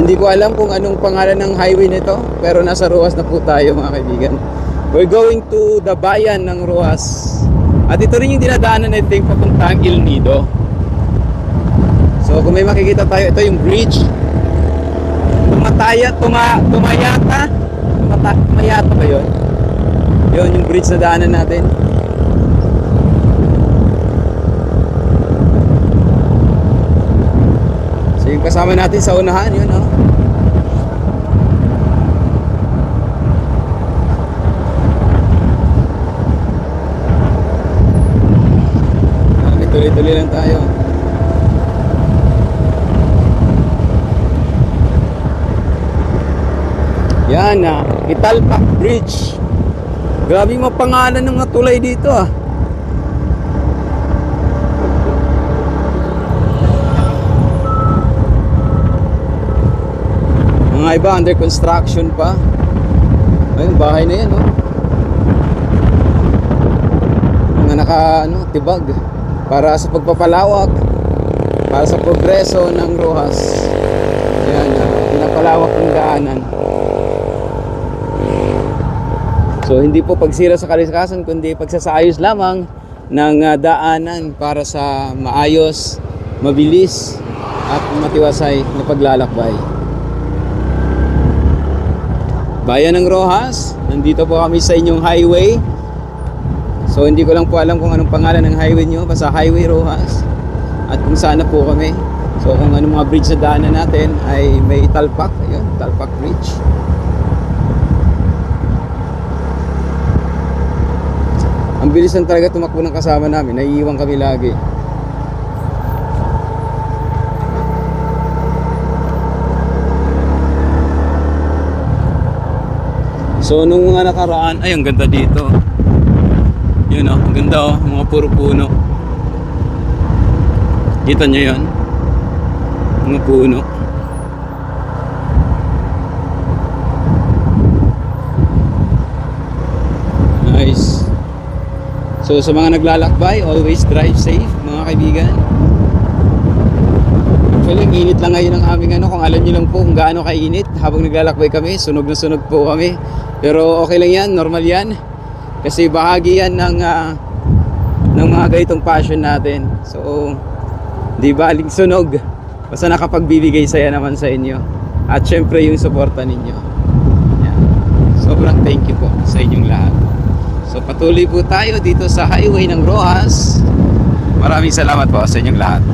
Hindi ko alam kung anong pangalan ng highway nito, pero nasa Ruas na po tayo mga kaibigan. We're going to the bayan ng Ruas. At ito rin yung dinadaanan I think papuntang Il Nido. So kung may makikita tayo, ito yung bridge. Tumataya, tuma, tumayata. Tumata, tumayata ba yun? Yun yung bridge na daanan natin. Yung kasama natin sa unahan, yun oh. Tuloy-tuloy lang tayo. Yan na, Italpak Bridge. Grabe yung mga pangalan ng mga tulay dito ah. Mga iba under construction pa. Ayun, bahay na yan oh. Mga naka ano, tibag para sa pagpapalawak para sa progreso ng Rojas. Yan, ah, pinapalawak ng daanan. So hindi po pagsira sa kalikasan kundi pagsasaayos lamang ng ah, daanan para sa maayos, mabilis at matiwasay na paglalakbay. Bayan ng Rojas, nandito po kami sa inyong highway. So hindi ko lang po alam kung anong pangalan ng highway nyo, basta Highway Rojas. At kung saan na po kami. So kung anong mga bridge na daanan natin ay may Talpak, ayun, Talpak Bridge. Ang bilis lang talaga tumakbo ng kasama namin. Naiiwan kami lagi. So nung mga nakaraan, ay ang ganda dito. Yun oh, ang ganda oh, mga puro puno. Kita nyo yun? Mga puno. Nice. So sa mga naglalakbay, always drive safe mga kaibigan. Actually, ang init lang ngayon ang aming ano, kung alam nyo lang po kung gaano kainit habang naglalakbay kami, sunog na sunog po kami. Pero okay lang yan, normal yan. Kasi bahagi yan ng, ah, ng mga ganitong passion natin. So, di baling sunog. Basta nakapagbibigay saya naman sa inyo. At syempre yung suporta ninyo. Yan. Sobrang thank you po sa inyong lahat. So patuloy po tayo dito sa highway ng Rojas. Maraming salamat po sa inyong lahat.